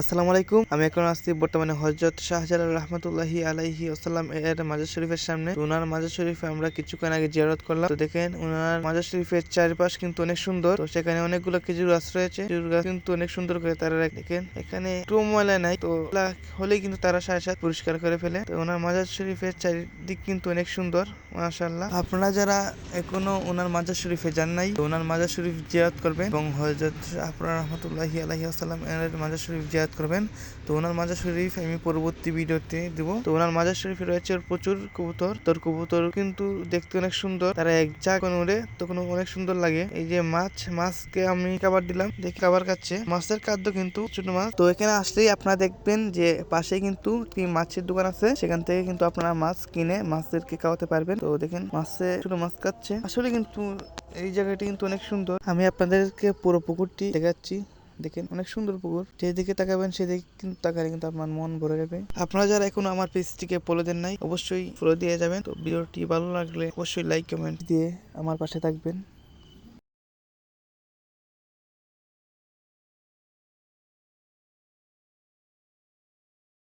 আসসালামু আলাইকুম। আমি এখন আসছি বর্তমানে হজরত শাহজালাল রহমতুল্লাহি আলাইহি ওসাল্লাম এর মাজার শরীফের সামনে। ওনার মাজার শরীফে আমরা কিছুক্ষণ আগে জিয়ারত করলাম। তো দেখেন ওনার মাজার শরীফের চারপাশ কিন্তু অনেক সুন্দর। তো সেখানে অনেকগুলো খেজুর গাছ রয়েছে। খেজুর গাছ কিন্তু অনেক সুন্দর করে তারা দেখেন, এখানে একটু ময়লা নাই। তো হলেই কিন্তু তারা সাথে সাথে পরিষ্কার করে ফেলে। তো ওনার মাজার শরীফের চারিদিক কিন্তু অনেক সুন্দর, মাশাআল্লাহ। আপনারা যারা এখনও ওনার মাজার শরীফে যান নাই ওনার মাজার শরীফ জিয়ারত করবেন। এবং হজরত আপনার রহমতুল্লাহি আলাইহি আসসালাম এর মাজার শরীফ জিয়ারত করবেন। তো ওনার মাজার শরীফ আমি পরবর্তী ভিডিওতে দিব। তো ওনার মাজার শরীফে রয়েছে প্রচুর কবুতর। তোর কবুতর কিন্তু দেখতে অনেক সুন্দর। তারা এক কোন উড়ে তখন অনেক সুন্দর লাগে। এই যে মাছ, মাছকে আমি খাবার দিলাম। দেখি খাবার খাচ্ছে। মাছের খাদ্য কিন্তু ছোট মাছ। তো এখানে আসলেই আপনারা দেখবেন যে পাশে কিন্তু একটি মাছের দোকান আছে। সেখান থেকে কিন্তু আপনারা মাছ কিনে মাছদেরকে খাওয়াতে পারবেন। তো দেখেন, মাছে ছোট মাছ খাচ্ছে। আসলে কিন্তু এই জায়গাটি কিন্তু অনেক সুন্দর। আমি আপনাদেরকে পুরো পুকুরটি দেখাচ্ছি। দেখেন অনেক সুন্দর পুকুর। যেদিকে তাকাবেন সেদিকে কিন্তু তাকালে কিন্তু আপনার মন ভরে যাবে। আপনারা যারা এখনও আমার পেজটিকে ফলো দেন নাই, অবশ্যই ফলো দিয়ে যাবেন। তো ভিডিওটি ভালো লাগলে অবশ্যই লাইক কমেন্ট দিয়ে আমার পাশে থাকবেন।